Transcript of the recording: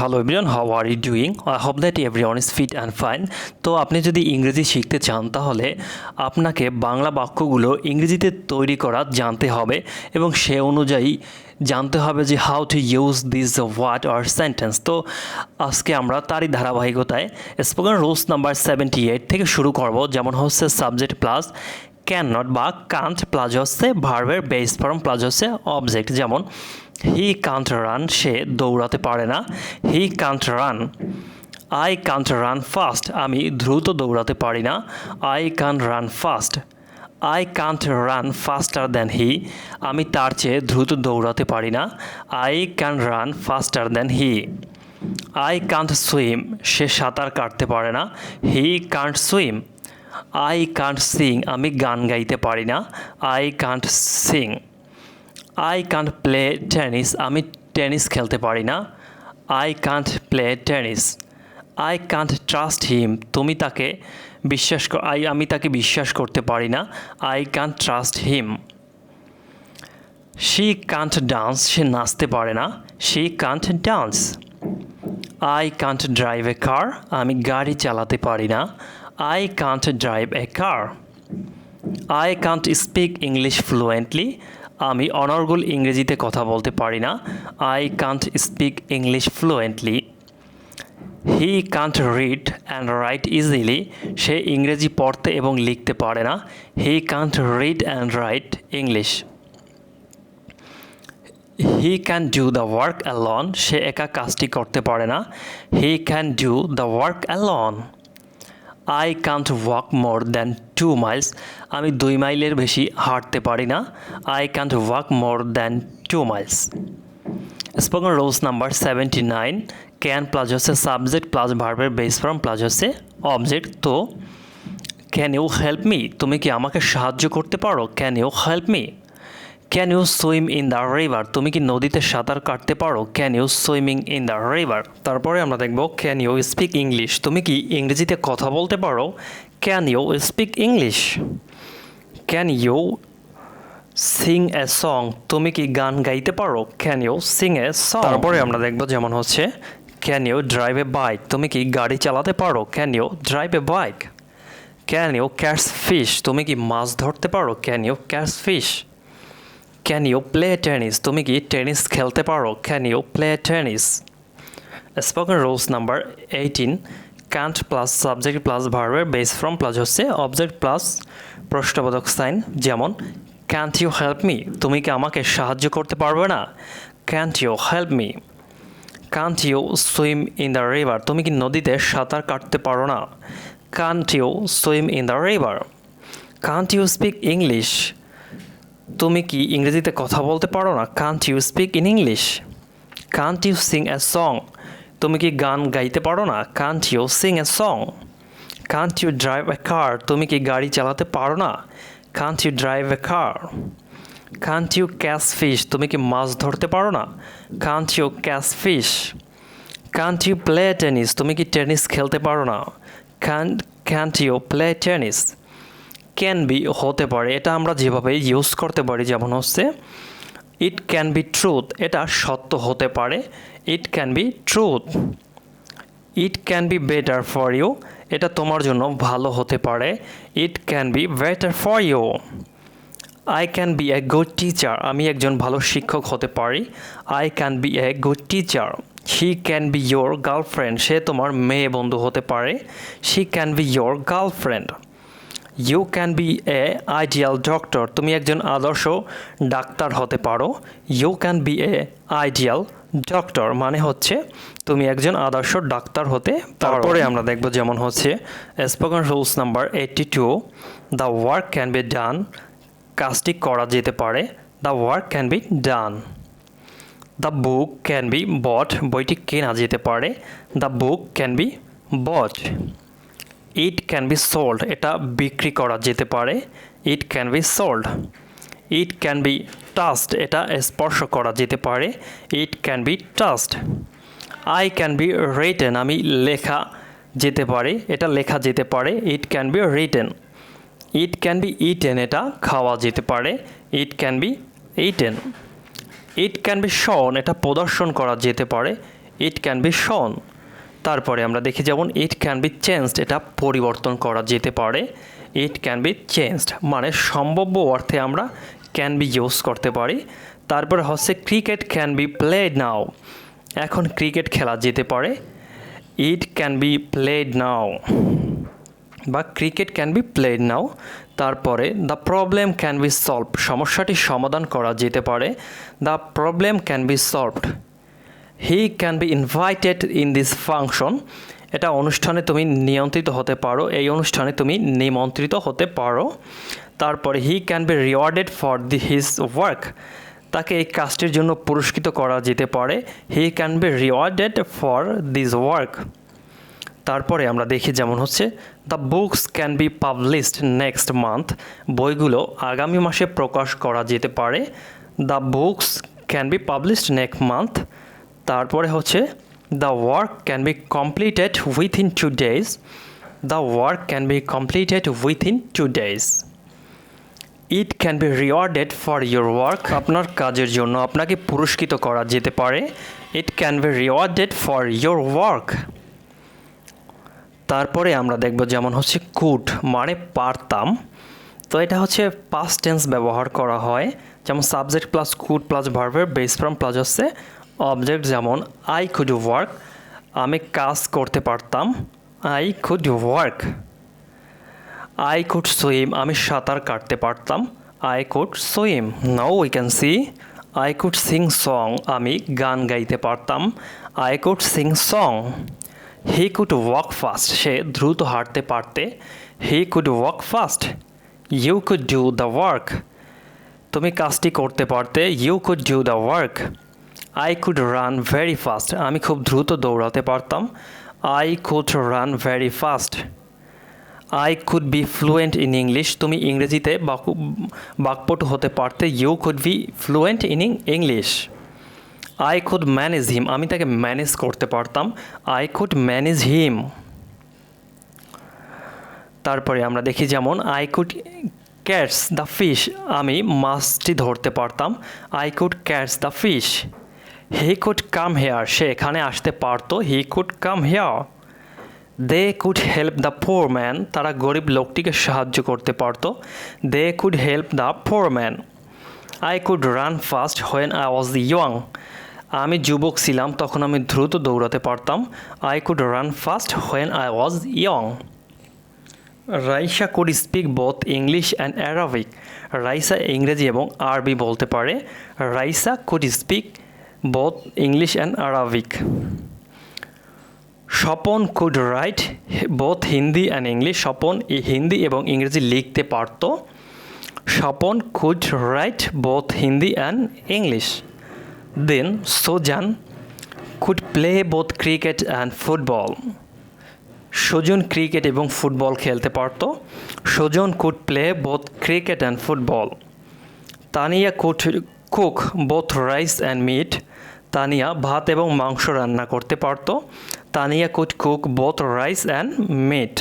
Hello everyone how are you doing I hope that everyone is fit and fine তো আপনি যদি ইংরেজি শিখতে চান তাহলে আপনাকে বাংলা বাক্যগুলো ইংরেজিতে তৈরি করা জানতে হবে এবং সে অনুযায়ী জানতে হবে যে how to use this word R sentence তো আজকে আমরা তারই ধারাবাহিকতায় spoken rules number seventy eight থেকে শুরু করব, যেমন হচ্ছে সাবজেক্ট প্লাস ক্যান নট বা কান্ট প্লাস হচ্ছে ভার্বের বেস ফর্ম প্লাস হচ্ছে অবজেক্ট যেমন হি কান্ট রান সে দৌড়াতে পারে না। He can't run I can't run fast আমি দ্রুত দৌড়াতে পারি না। I can run fast I can't run faster than he আমি তার চেয়ে দ্রুত দৌড়াতে পারি না। I can run faster than he I can't swim সে সাঁতার কাটতে পারে না। He can't swim I can't sing আমি গান গাইতে পারি না। I can't sing I can't play tennis আমি টেনিস খেলতে পারি না। I can't play tennis I can't trust him তুমি তাকে বিশ্বাস আই আমি তাকে বিশ্বাস করতে পারি না। I can't trust him she can't dance সে নাচতে পারে না। She can't dance I can't drive a car আমি গাড়ি চালাতে পারি না। I can't drive a car I can't speak English fluently আমি অনর্গল ইংরেজিতে কথা বলতে পারি না। I can't speak English fluently he can't read and write easily সে ইংরেজি পড়তে এবং লিখতে পারে না। He can't read and write English he can do the work alone সে একা কাজটি করতে পারে না। He can do the work alone I can't walk more than two miles আমি দুই মাইলের বেশি হাঁটতে পারি না। I can't walk more than two miles spoken rules number seventy nine can plus হচ্ছে সাবজেক্ট প্লাস ভার্বের বেস ফর্ম প্লাস হচ্ছে অবজেক্ট তো ক্যান ইউ হেল্প মি তুমি কি আমাকে সাহায্য করতে পারো? Can you help me can you swim in the river তুমি কি নদীতে সাঁতার কাটতে পারো can you swimming in the river তারপরে আমরা দেখব ক্যান ইউ স্পিক ইংলিশ তুমি কি ইংরেজিতে কথা বলতে পারো can you speak English can you sing a song তুমি কি গান গাইতে পারো can you sing a song তারপরে আমরা দেখব যেমন হচ্ছে can you drive a bike তুমি কি গাড়ি চালাতে পারো can you drive a bike can you catch fish তুমি কি মাছ ধরতে পারো can you catch fish can you play tennis তুমি কি টেনিস খেলতে পারো? Can you play tennis spoken rules number eighteen can't plus subject plus ভার্বের বেস ফ্রম প্লাস হচ্ছে অবজেক্ট প্লাস প্রশ্নবোধক সাইন যেমন ক্যান্ট ইউ হেল্প মি তুমি কি আমাকে সাহায্য করতে পারবে না? Can't you help me can't you swim in the river তুমি কি নদীতে সাঁতার কাটতে পারো না? Can't you swim in the river can't you speak English তুমি কি ইংরেজিতে কথা বলতে পারো না? Can't you speak in English can't you sing a song তুমি কি গান গাইতে পারো না? Can't you sing a song can't you drive a car তুমি কি গাড়ি চালাতে পারো না? Can't you drive a car can't you catch fish তুমি কি মাছ ধরতে পারো না? Can't you catch fish can't you play tennis তুমি কি টেনিস খেলতে পারো না? Can't can't you play tennis can be হতে পারে, এটা আমরা যেভাবে ইউজ করতে পারি, যেমন হচ্ছে ইট ক্যান বি ট্রুথ এটা সত্য হতে পারে it can be truth it can be better for you এটা তোমার জন্য ভালো হতে পারে it can be better for you I can be a good teacher আমি একজন ভালো শিক্ষক হতে পারি I can be a good teacher she can be your girlfriend সে তোমার মেয়ে বন্ধু হতে পারে she can be your girlfriend you can be a ideal doctor তুমি একজন আদর্শ ডাক্তার হতে পারো। You can be a ideal doctor মানে হচ্ছে তুমি একজন আদর্শ ডাক্তার হতে তারপরে আমরা দেখব যেমন হচ্ছে spoken rules number eighty two the work can be done কাজটি করা যেতে পারে। The work can be done the book can be bought বইটি কেনা যেতে পারে। The book can be bought it can be sold এটা বিক্রি করা যেতে পারে it can be sold it can be touched এটা স্পর্শ করা যেতে পারে it can be touched I can be written আমি লেখা যেতে পারে এটা লেখা যেতে পারে it can be written it can be eaten এটা খাওয়া যেতে পারে it can be eaten it can be shown এটা প্রদর্শন করা যেতে পারে ইট ক্যান বি শন তারপরে আমরা দেখি যেমন ইট ক্যান বি চেঞ্জড এটা পরিবর্তন করা যেতে পারে। ইট ক্যান বি চেঞ্জড মানে সম্ভাব্য অর্থে আমরা ক্যান বি ইউজ করতে পারি। তারপরে হচ্ছে cricket can be played now এখন ক্রিকেট খেলা যেতে পারে। It can be played now বা cricket can be played now তারপরে the problem can be solve সমস্যাটি সমাধান করা যেতে পারে। The problem can be solved he can be invited in this function এটা অনুষ্ঠানে তুমি নিয়ন্ত্রিত হতে পারো। এই অনুষ্ঠানে তুমি নিমন্ত্রিত হতে পারো। তারপরে he can be rewarded for the his work তাকে এই কাজটির জন্য পুরস্কৃত করা যেতে পারে। He can be rewarded for this work তারপরে আমরা দেখি যেমন হচ্ছে the books can be published next month বইগুলো আগামী মাসে প্রকাশ করা যেতে পারে। The books can be published next month তারপরে হচ্ছে the work can be completed within two days the work can be completed within two days it can be rewarded for your work আপনার কাজের জন্য আপনাকে পুরস্কৃত করা যেতে পারে। It can be rewarded for your work তারপরে আমরা দেখব যেমন হচ্ছে কুড মানে পারতাম। তো এটা হচ্ছে পাস্ট টেন্স ব্যবহার করা হয়। যেমন সাবজেক্ট প্লাস কুড প্লাস ভার্বের বেস ফ্রম প্লাস হচ্ছে অবজেক্ট যেমন আই কুড ওয়ার্ক আমি কাজ করতে পারতাম I could work I could swim আমি সাঁতার কাটতে পারতাম I could swim now we can see I could sing song আমি গান গাইতে পারতাম I could sing song he could walk fast সে দ্রুত হাঁটতে পারতে। He could walk fast you could do the work তুমি কাজটি করতে পারতে you could do the work I could run very fast আমি খুব দ্রুত দৌড়াতে পারতাম। I could run very fast I could be fluent in English তুমি ইংরেজিতে বাকু বাকপটু হতে পারতে। You could be fluent in English I could manage him আমি তাকে ম্যানেজ করতে পারতাম। আই কুড ম্যানেজ হিম তারপরে আমরা দেখি যেমন I could catch the fish আমি মাছটি ধরতে পারতাম। I could catch the fish he could come here সে এখানে আসতে পারতো, he could come here they could help the poor man, তারা গরিব লোকটিকে সাহায্য করতে পারতো। They could help the poor man. I could run fast when I was young. আমি যুবক ছিলাম, তখন আমি দ্রুত দৌড়াতে পারতাম। I could run fast when I was young. Raisa could speak both English and Arabic. Raisa ইংরেজি এবং আরবি বলতে পারে। Raisa could speak both English and Arabic Swapan could write both Hindi and English Swapan Hindi এবং ইংরেজি লিখতে পারত। Swapan could write both Hindi and English then Sujan could play both cricket and football Sujan cricket এবং football খেলতে পারত। Sujan could play both cricket and football Tania could cook both rice and meat Tania ভাত এবং মাংস রান্না করতে পারত। Tania could cook both rice and meat